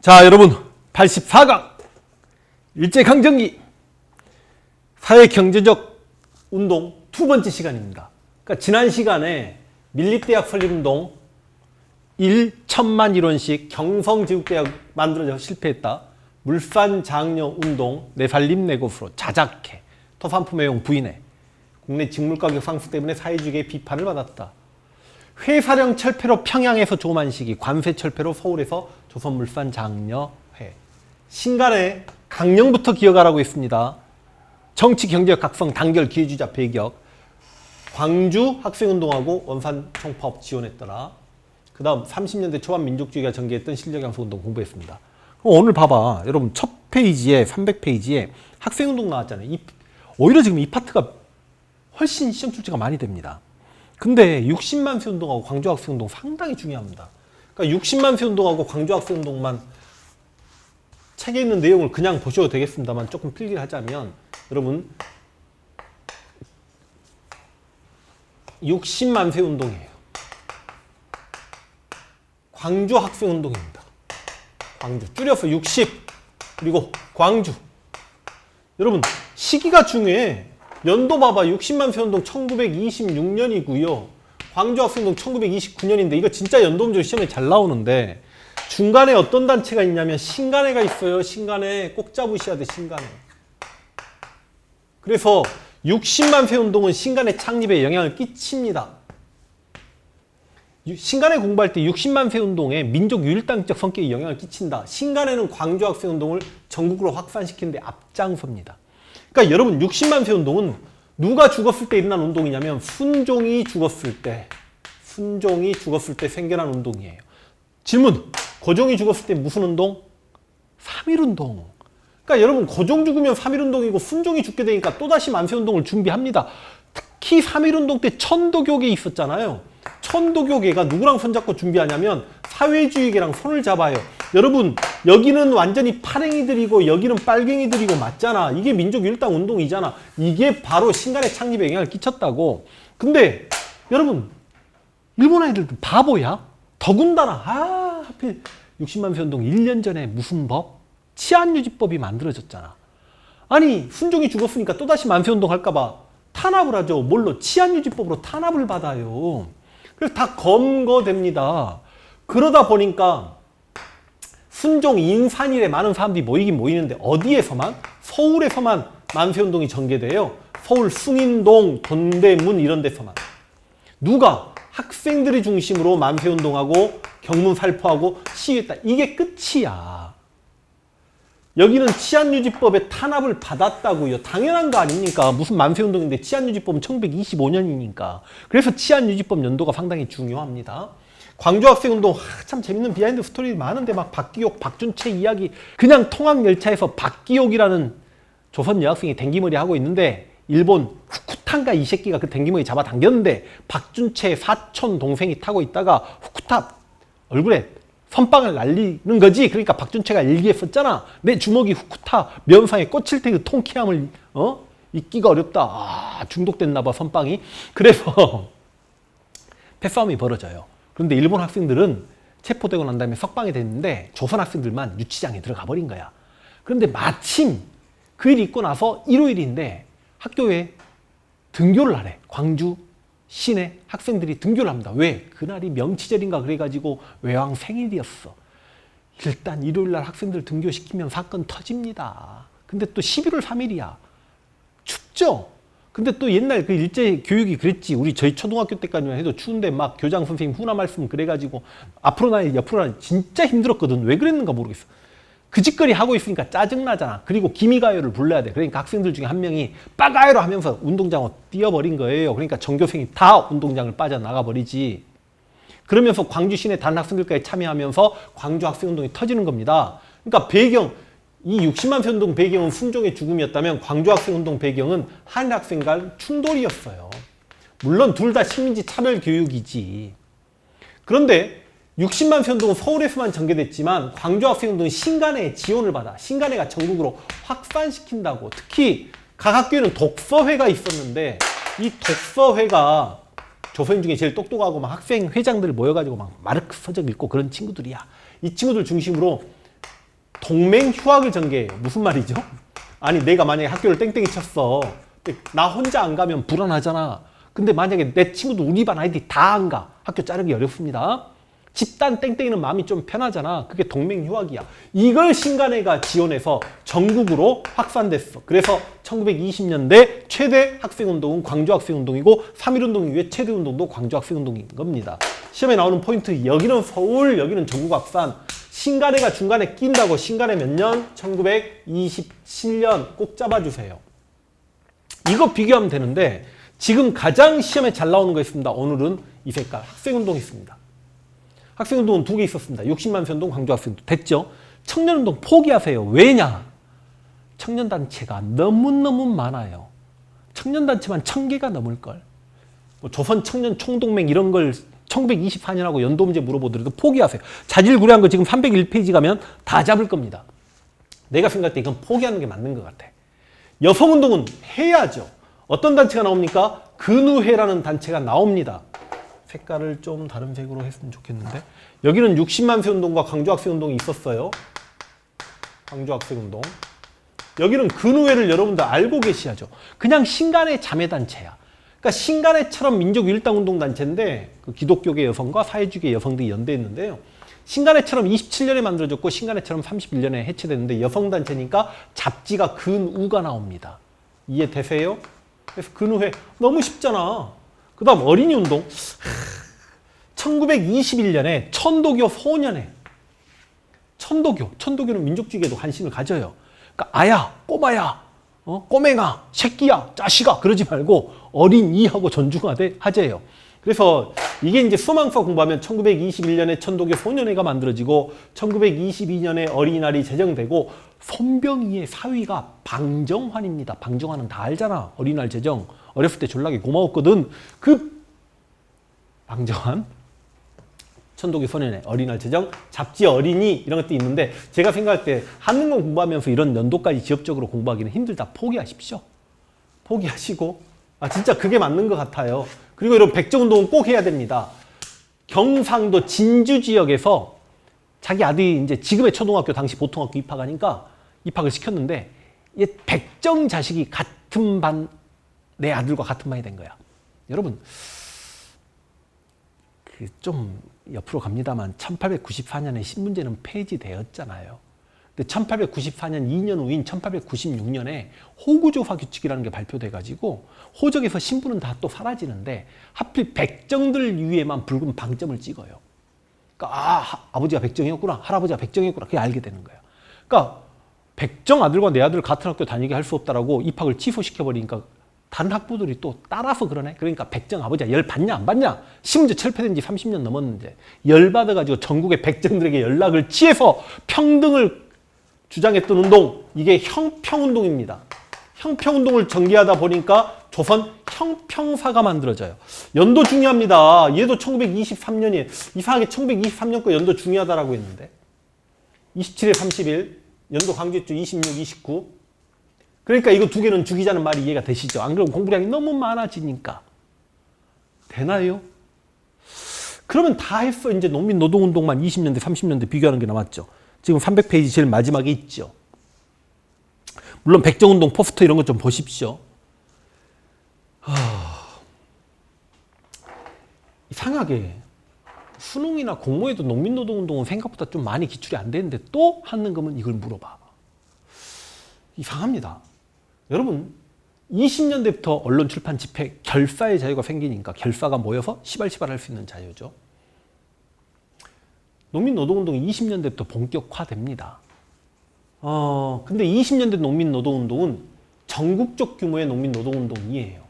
자, 여러분, 84강 일제강점기 사회 경제적 운동 두 번째 시간입니다. 그러니까 지난 시간에 밀립대학 설립운동 1천만 일원씩 경성제국대학 만들어져 실패했다. 물산 장려 운동 내 살림 내고프로 자작해 토산품 애용 부인해 국내 직물 가격 상승 때문에 사회주의의 비판을 받았다. 회사령 철폐로 평양에서 조만식이 관세 철폐로 서울에서 조선물산 장려회 신간의 강령부터 기억하라고 했습니다. 정치 경제적 각성 단결 기회주의자 배격 광주 학생운동하고 원산 총파업 지원했더라. 그 다음 30년대 초반 민족주의가 전개했던 실력양성운동 공부했습니다. 그럼 오늘 봐봐. 여러분 첫 페이지에 300페이지에 학생운동 나왔잖아요. 이, 오히려 지금 이 파트가 훨씬 시험 출제가 많이 됩니다. 근데 60만 세 운동하고 광주 학생 운동 상당히 중요합니다. 그러니까 60만 세 운동하고 광주 학생 운동만 책에 있는 내용을 그냥 보셔도 되겠습니다만 조금 필기를 하자면 여러분 60만 세 운동이에요. 광주 학생 운동입니다. 광주 줄여서 60 그리고 광주 여러분 시기가 중요해. 연도 봐봐 60만 세 운동 1926년이고요. 광주 학생운동 1929년인데 이거 진짜 연도 문제 시험에 잘 나오는데 중간에 어떤 단체가 있냐면 신간회가 있어요. 신간회 꼭 잡으셔야 돼. 신간회. 그래서 60만 세 운동은 신간회 창립에 영향을 끼칩니다. 유- 신간회 공부할 때 60만 세 운동에 민족 유일당적 성격에 영향을 끼친다. 신간회는 광주 학생 운동을 전국으로 확산시키는데 앞장섭니다. 그러니까 여러분 60만 세 운동은 누가 죽었을 때 일어난 운동이냐면 순종이 죽었을 때 순종이 죽었을 때 생겨난 운동이에요. 질문 고종이 죽었을 때 무슨 운동? 3.1 운동. 그러니까 여러분 고종 죽으면 3.1 운동이고 순종이 죽게 되니까 또다시 만세 운동을 준비합니다. 특히 3.1 운동 때 천도교계 있었잖아요. 천도교계가 누구랑 손잡고 준비하냐면 사회주의계랑 손을 잡아요. 여러분 여기는 완전히 파랭이들이고 여기는 빨갱이들이고 맞잖아. 이게 민족 일당 운동이잖아. 이게 바로 신간의 창립에 영향을 끼쳤다고. 근데 여러분 일본 애들도 바보야? 더군다나 아 하필 60만 세 운동 1년 전에 무슨 법? 치안유지법이 만들어졌잖아. 아니 순종이 죽었으니까 또다시 만세운동 할까봐 탄압을 하죠. 뭘로? 치안유지법으로 탄압을 받아요. 그래서 다 검거됩니다. 그러다 보니까 순종 인산일에 많은 사람들이 모이긴 모이는데 어디에서만? 서울에서만 만세운동이 전개돼요. 서울 숭인동, 돈대문 이런 데서만. 누가? 학생들이 중심으로 만세운동하고 경문 살포하고 시위했다. 이게 끝이야. 여기는 치안유지법의 탄압을 받았다고요. 당연한 거 아닙니까? 무슨 만세운동인데 치안유지법은 1925년이니까. 그래서 치안유지법 연도가 상당히 중요합니다. 광주 학생 운동 하, 참 재밌는 비하인드 스토리 많은데 막 박기옥, 박준채 이야기 그냥 통학 열차에서 박기옥이라는 조선 여학생이 댕기머리 하고 있는데 일본 후쿠탄가 이 새끼가 그 댕기머리 잡아 당겼는데 박준채 사촌 동생이 타고 있다가 후쿠타 얼굴에 선빵을 날리는 거지. 그러니까 박준채가 일기에 썼잖아. 내 주먹이 후쿠타 면상에 꽂힐 때 그 통쾌함을 어 잊기가 어렵다. 아 중독됐나 봐 선빵이. 그래서 패싸움이 벌어져요. 그런데 일본 학생들은 체포되고 난 다음에 석방이 됐는데 조선 학생들만 유치장에 들어가 버린 거야. 그런데 마침 그일 있고 나서 일요일인데 학교에 등교를 하래. 광주 시내 학생들이 등교를 합니다. 왜? 그날이 명치절인가 그래가지고 외왕 생일이었어. 일단 일요일 날 학생들 등교시키면 사건 터집니다. 근데 또 11월 3일이야. 춥죠? 근데 또 옛날 그 일제 교육이 그랬지. 우리 저희 초등학교 때까지만 해도 추운데 막 교장 선생님 훈화 말씀 그래가지고 앞으로 나야 옆으로 나야 진짜 힘들었거든. 왜 그랬는가 모르겠어. 그 짓거리 하고 있으니까 짜증나잖아. 그리고 기미가요를 불러야 돼. 그러니까 학생들 중에 한 명이 빠가요로 하면서 운동장으로 뛰어버린 거예요. 그러니까 전교생이 다 운동장을 빠져나가 버리지. 그러면서 광주 시내 단 학생들까지 참여하면서 광주 학생운동이 터지는 겁니다. 그러니까 배경, 이 60만 세 운동 배경은 순종의 죽음이었다면 광주 학생 운동 배경은 한일 학생 간 충돌이었어요. 물론 둘 다 식민지 차별 교육이지. 그런데 60만 세 운동은 서울에서만 전개됐지만 광주 학생 운동은 신간회의 지원을 받아 신간회가 전국으로 확산시킨다고 특히 각 학교에는 독서회가 있었는데 이 독서회가 조선 중에 제일 똑똑하고 막 학생 회장들 모여가지고 막 마르크스 서적 읽고 그런 친구들이야 이 친구들 중심으로 동맹 휴학을 전개해요. 무슨 말이죠? 아니 내가 만약에 학교를 땡땡이 쳤어. 나 혼자 안 가면 불안하잖아. 근데 만약에 내 친구도 우리 반 아이들이 다 안 가. 학교 자르기 어렵습니다. 집단 땡땡이는 마음이 좀 편하잖아. 그게 동맹 휴학이야. 이걸 신간회가 지원해서 전국으로 확산됐어. 그래서 1920년대 최대 학생운동은 광주학생운동이고 3.1운동 이후에 최대 운동도 광주학생운동인 겁니다. 시험에 나오는 포인트 여기는 서울, 여기는 전국 확산. 신간회가 중간에 낀다고 신간회 몇 년? 1927년 꼭 잡아주세요. 이거 비교하면 되는데 지금 가장 시험에 잘 나오는 거 있습니다. 오늘은 이 색깔 학생운동 있습니다. 학생운동은 두 개 있었습니다. 60만 세운동, 광주학생운동 됐죠? 청년운동 포기하세요. 왜냐? 청년단체가 너무너무 많아요. 청년단체만 천 개가 넘을걸. 뭐 조선 청년 총동맹 이런 걸 1924년하고 연도 문제 물어보더라도 포기하세요. 자질구레한 거 지금 301페이지 가면 다 잡을 겁니다. 내가 생각할 때 이건 포기하는 게 맞는 것 같아. 여성운동은 해야죠. 어떤 단체가 나옵니까? 근우회라는 단체가 나옵니다. 색깔을 좀 다른 색으로 했으면 좋겠는데 여기는 60만 세 운동과 광주 학생 운동이 있었어요. 광주 학생 운동. 여기는 근우회를 여러분들 알고 계셔야죠. 그냥 신간의 자매 단체야. 그러니까 신간회처럼 민족 일당 운동 단체인데 그 기독교계 여성과 사회주의 여성 들이 연대했는데요. 신간회처럼 27년에 만들어졌고 신간회처럼 31년에 해체됐는데 여성 단체니까 잡지가 근우가 나옵니다. 이해되세요? 그래서 근우회 너무 쉽잖아. 그 다음 어린이 운동 1921년에 천도교 소년회 천도교 천도교는 민족주의에도 관심을 가져요. 그러니까 아야 꼬마야 어? 꼬맹아 새끼야 자식아 그러지 말고 어린이하고 존중하되 하재요. 그래서 이게 이제 수망서 공부하면 1921년에 천도교 소년회가 만들어지고 1922년에 어린이날이 제정되고 손병희의 사위가 방정환입니다. 방정환은 다 알잖아. 어린이날 제정. 어렸을 때 졸라게 고마웠거든. 그 방정환 천도교 소년회 어린이날 제정 잡지 어린이 이런 것도 있는데 제가 생각할 때 한능공 공부하면서 이런 연도까지 지역적으로 공부하기는 힘들다. 포기하십시오. 포기하시고 아 진짜 그게 맞는 것 같아요. 그리고 이런 백정운동은 꼭 해야 됩니다. 경상도 진주 지역에서 자기 아들이 이제 지금의 초등학교 당시 보통학교 입학하니까 입학을 시켰는데 얘 백정 자식이 같은 반 내 아들과 같은 반이 된 거야. 여러분 그 좀 옆으로 갑니다만 1894년에 신문제는 폐지되었잖아요. 근데 1894년 2년 후인 1896년에 호구조화 규칙이라는 게 발표돼 가지고 호적에서 신분은 다 또 사라지는데 하필 백정들 위에만 붉은 방점을 찍어요. 그러니까 아 하- 아버지가 백정이었구나 할아버지가 백정이었구나 그게 알게 되는 거예요. 그러니까 백정 아들과 내 아들 같은 학교 다니게 할 수 없다라고 입학을 취소시켜 버리니까 다른 학부들이 또 따라서 그러네. 그러니까 백정 아버지가 열 받냐 안 받냐? 심지어 철폐된 지 30년 넘었는데 열 받아가지고 전국의 백정들에게 연락을 취해서 평등을 주장했던 운동 이게 형평운동입니다. 형평운동을 전개하다 보니까 조선 형평사가 만들어져요. 연도 중요합니다. 얘도 1923년이에요. 이상하게 1923년 거 연도 중요하다라고 했는데 27에 31 연도 강조했죠. 26, 29 그러니까 이거 두 개는 죽이자는 말이 이해가 되시죠? 안 그러면 공부량이 너무 많아지니까 되나요? 그러면 다 했어. 이제 농민 노동운동만 20년대, 30년대 비교하는 게 남았죠. 지금 300페이지 제일 마지막에 있죠. 물론 백정운동 포스터 이런 것 좀 보십시오. 하... 이상하게 수능이나 공모에도 농민노동운동은 생각보다 좀 많이 기출이 안 되는데 또 한능검은 이걸 물어봐. 이상합니다. 여러분 20년대부터 언론 출판 집회 결사의 자유가 생기니까 결사가 모여서 시발시발 할 수 있는 자유죠. 농민노동운동이 20년대부터 본격화됩니다. 어, 근데 20년대 농민노동운동은 전국적 규모의 농민노동운동이에요.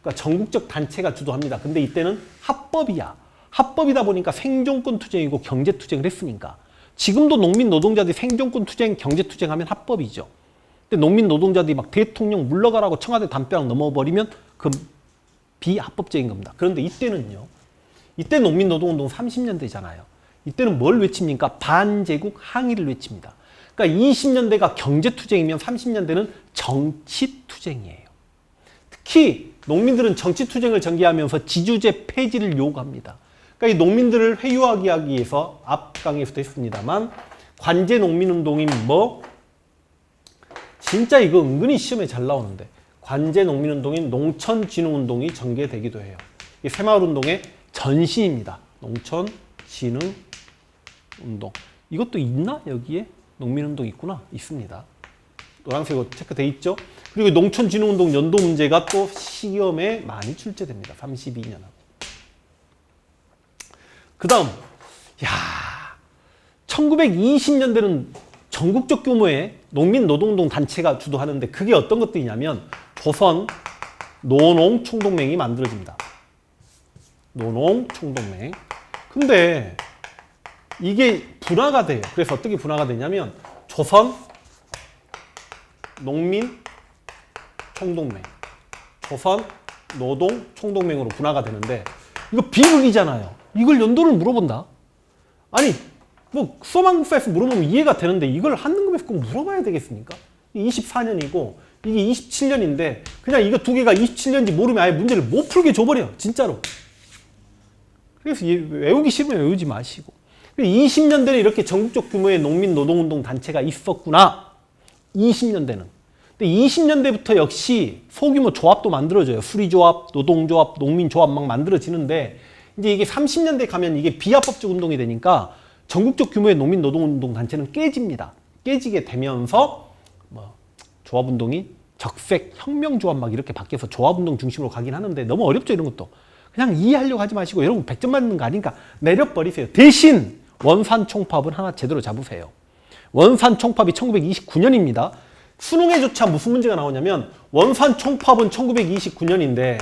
그러니까 전국적 단체가 주도합니다. 근데 이때는 합법이야. 합법이다 보니까 생존권 투쟁이고 경제 투쟁을 했으니까. 지금도 농민 노동자들이 생존권 투쟁, 경제 투쟁하면 합법이죠. 근데 농민 노동자들이 막 대통령 물러가라고 청와대 담벼락 넘어버리면 그 비합법적인 겁니다. 그런데 이때는요. 이때 농민 노동운동 30년대잖아요. 이때는 뭘 외칩니까? 반제국 항의를 외칩니다. 그러니까 20년대가 경제투쟁이면 30년대는 정치투쟁이에요. 특히 농민들은 정치투쟁을 전개하면서 지주제 폐지를 요구합니다. 그러니까 이 농민들을 회유하기 하기 위해서 앞 강의에서도 했습니다만 관제 농민운동인 뭐 진짜 이거 은근히 시험에 잘 나오는데 관제 농민운동인 농촌진흥운동이 전개되기도 해요. 이 새마을운동의 전시입니다. 농촌진흥운동. 이것도 있나 여기에 농민운동 있구나 있습니다. 노란색으로 체크돼 있죠. 그리고 농촌진흥운동 연도 문제가 또 시험에 많이 출제됩니다. 32년하고. 그 다음, 야 1920년대는 전국적 규모의 농민 노동운동 단체가 주도하는데 그게 어떤 것들이냐면 조선 노농 총동맹이 만들어집니다. 노농 총동맹. 근데 이게 분화가 돼요. 그래서 어떻게 분화가 되냐면 조선 농민 총동맹, 조선 노동 총동맹으로 분화가 되는데 이거 비극이잖아요. 이걸 연도를 물어본다. 아니 뭐 수험항공사에서 물어보면 이해가 되는데 이걸 한능급에서 꼭 물어봐야 되겠습니까? 24년이고 이게 27년인데 그냥 이거 두 개가 27년인지 모르면 아예 문제를 못 풀게 줘버려 진짜로. 그래서 얘 외우기 싫으면 외우지 마시고 20년대는 이렇게 전국적 규모의 농민 노동운동 단체가 있었구나. 20년대는. 근데 20년대부터 역시 소규모 조합도 만들어져요. 수리조합, 노동조합, 농민조합 막 만들어지는데 이제 이게 30년대 가면 이게 비합법적 운동이 되니까 전국적 규모의 농민 노동운동 단체는 깨집니다. 깨지게 되면서 뭐 조합운동이 적색 혁명조합 막 이렇게 바뀌어서 조합운동 중심으로 가긴 하는데 너무 어렵죠 이런 것도. 그냥 이해하려고 하지 마시고 여러분 100점 맞는 거 아니니까 내려버리세요. 대신 원산 총파업은 하나 제대로 잡으세요. 원산 총파업이 1929년입니다. 수능에조차 무슨 문제가 나오냐면 원산 총파업은 1929년인데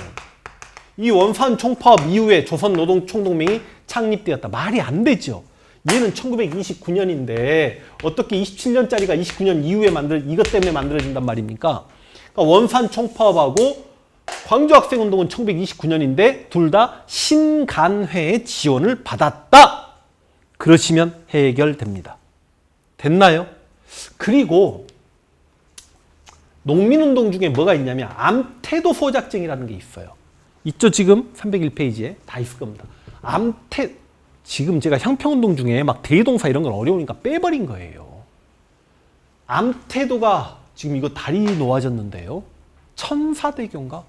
이 원산 총파업 이후에 조선노동총동맹이 창립되었다. 말이 안 되죠. 얘는 1929년인데 어떻게 27년짜리가 29년 이후에 만들 이것 때문에 만들어진단 말입니까? 그러니까 원산 총파업하고 광주 학생운동은 1929년인데 둘 다 신간회의 지원을 받았다. 그러시면 해결됩니다. 됐나요? 그리고 농민운동 중에 뭐가 있냐면 암태도 소작쟁이라는 게 있어요. 있죠 지금 301페이지에 다 있을 겁니다. 암태 지금 제가 형평운동 중에 막 대동사 이런 건 어려우니까 빼버린 거예요. 암태도가 지금 이거 다리 놓아졌는데요. 천사대교인가?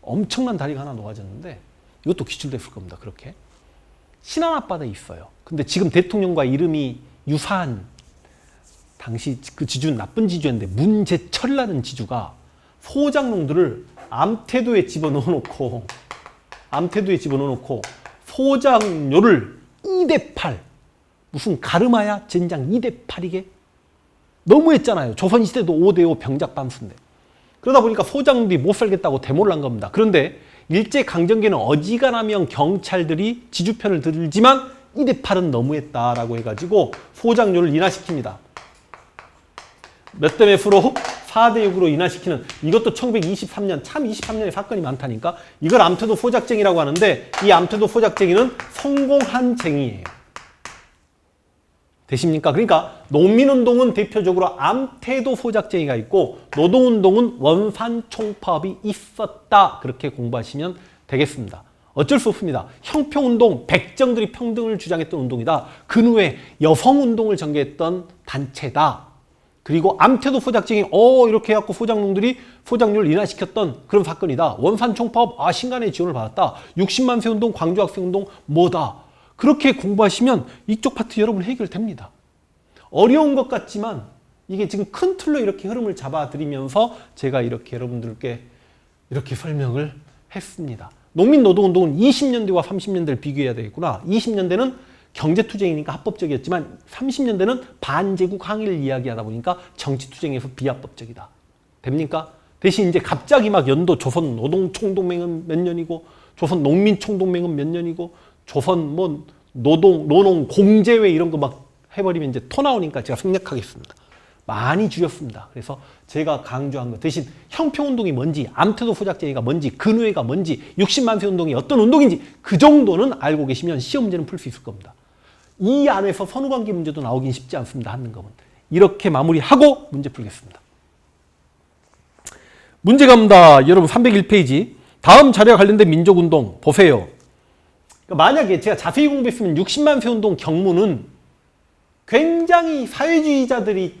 엄청난 다리가 하나 놓아졌는데 이것도 기출됐을 겁니다. 그렇게. 신안 앞바다에 있어요. 근데 지금 대통령과 이름이 유사한 당시 그 지주는 나쁜 지주였는데 문제철라는 지주가 소장농들을 암태도에 집어넣어 놓고 암태도에 집어넣어 놓고 소장료를 2대 8 무슨 가르마야 젠장 2대 8이게 너무했잖아요. 조선시대도 5대 5 병작 반수인데 그러다 보니까 소장들이 못 살겠다고 데모를 한 겁니다. 그런데 일제 강점기는 어지간하면 경찰들이 지주편을 들지만 2대 8은 너무했다라고 해가지고 소장료를 인하시킵니다. 몇 대 몇으로 4대 6으로 인하시키는 이것도 1923년 참 23년에 사건이 많다니까 이걸 암태도 소작쟁이라고 하는데 이 암태도 소작쟁이는 성공한 쟁이에요. 되십니까? 그러니까 농민운동은 대표적으로 암태도 소작쟁이가 있고 노동운동은 원산 총파업이 있었다. 그렇게 공부하시면 되겠습니다. 어쩔 수 없습니다. 형평운동, 백정들이 평등을 주장했던 운동이다. 그 후에 여성운동을 전개했던 단체다. 그리고 암태도 소작쟁이, 어, 이렇게 해갖고 소장농들이 소장률을 인하시켰던 그런 사건이다. 원산 총파업, 아, 신간의 지원을 받았다. 60만 세 운동, 광주 학생 운동, 뭐다. 그렇게 공부하시면 이쪽 파트 여러분 해결됩니다. 어려운 것 같지만 이게 지금 큰 틀로 이렇게 흐름을 잡아드리면서 제가 이렇게 여러분들께 이렇게 설명을 했습니다. 농민노동운동은 20년대와 30년대를 비교해야 되겠구나. 20년대는 경제투쟁이니까 합법적이었지만 30년대는 반제국 항의를 이야기하다 보니까 정치투쟁에서 비합법적이다. 됩니까? 대신 이제 갑자기 막 연도 조선 노동총동맹은 몇 년이고 조선 농민총동맹은 몇 년이고 조선 뭐 노동 노농 공제회 이런 거 막 해버리면 이제 토 나오니까 제가 생략하겠습니다. 많이 줄였습니다. 그래서 제가 강조한 것 대신 형평운동이 뭔지 암태도 소작쟁이가 뭔지 근후회가 뭔지 60만 세 운동이 어떤 운동인지 그 정도는 알고 계시면 시험 문제는 풀 수 있을 겁니다. 이 안에서 선후관계 문제도 나오긴 쉽지 않습니다. 하는 거는 이렇게 마무리하고 문제 풀겠습니다. 문제 갑니다. 여러분 301페이지 다음 자료와 관련된 민족운동 보세요. 그러니까 만약에 제가 자세히 공부했으면 60만 세 운동 경무는 굉장히 사회주의자들이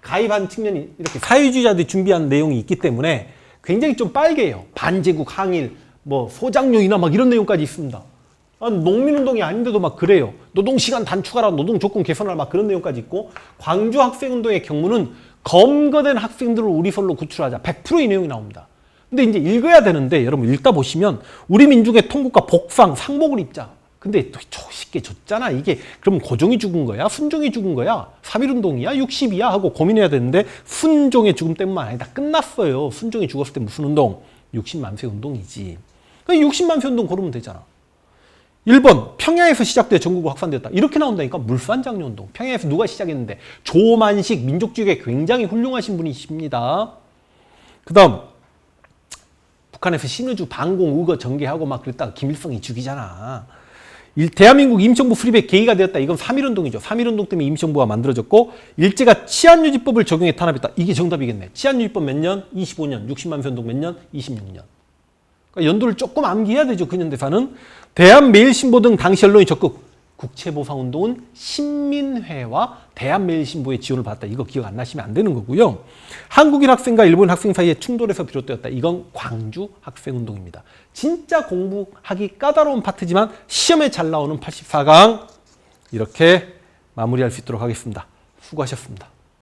가입한 측면이 이렇게 사회주의자들이 준비한 내용이 있기 때문에 굉장히 좀 빨개요. 반제국 항일, 뭐 소장용이나 막 이런 내용까지 있습니다. 아, 농민운동이 아닌데도 막 그래요. 노동시간 단축하라, 노동 조건 개선하라 막 그런 내용까지 있고 광주 학생운동의 경우는 검거된 학생들을 우리 설로 구출하자. 100%이 내용이 나옵니다. 근데 이제 읽어야 되는데 여러분 읽다 보시면 우리 민족의 통곡과 복상, 상복을 입자. 근데 또 쉽게 줬잖아. 이게 그럼 고종이 죽은 거야? 순종이 죽은 거야? 3.1운동이야? 60이야? 하고 고민해야 되는데 순종의 죽음 때문만 아니다. 끝났어요. 순종이 죽었을 때 무슨 운동? 60만세 운동이지. 그러니까 60만세 운동 고르면 되잖아. 1번 평양에서 시작돼 전국으로 확산되었다. 이렇게 나온다니까 물산장려 운동. 평양에서 누가 시작했는데 조만식 민족주의에 굉장히 훌륭하신 분이십니다. 그 다음 북한에서 신의주 방공 의거 전개하고 막 그랬다가 김일성이 죽이잖아. 일- 대한민국 임시정부 수립에 계기가 되었다. 이건 3.1운동이죠. 3.1운동 때문에 임시정부가 만들어졌고 일제가 치안유지법을 적용해 탄압했다. 이게 정답이겠네. 치안유지법 몇 년? 25년. 60만 운동 몇 년? 26년. 그러니까 연도를 조금 암기해야 되죠. 근현대사는. 대한매일신보 등 당시 언론이 적극 국채보상운동은 신민회와 대한매일신보의 지원을 받았다. 이거 기억 안 나시면 안 되는 거고요. 한국인 학생과 일본 학생 사이의 충돌에서 비롯되었다. 이건 광주 학생운동입니다. 진짜 공부하기 까다로운 파트지만 시험에 잘 나오는 84강 이렇게 마무리할 수 있도록 하겠습니다. 수고하셨습니다.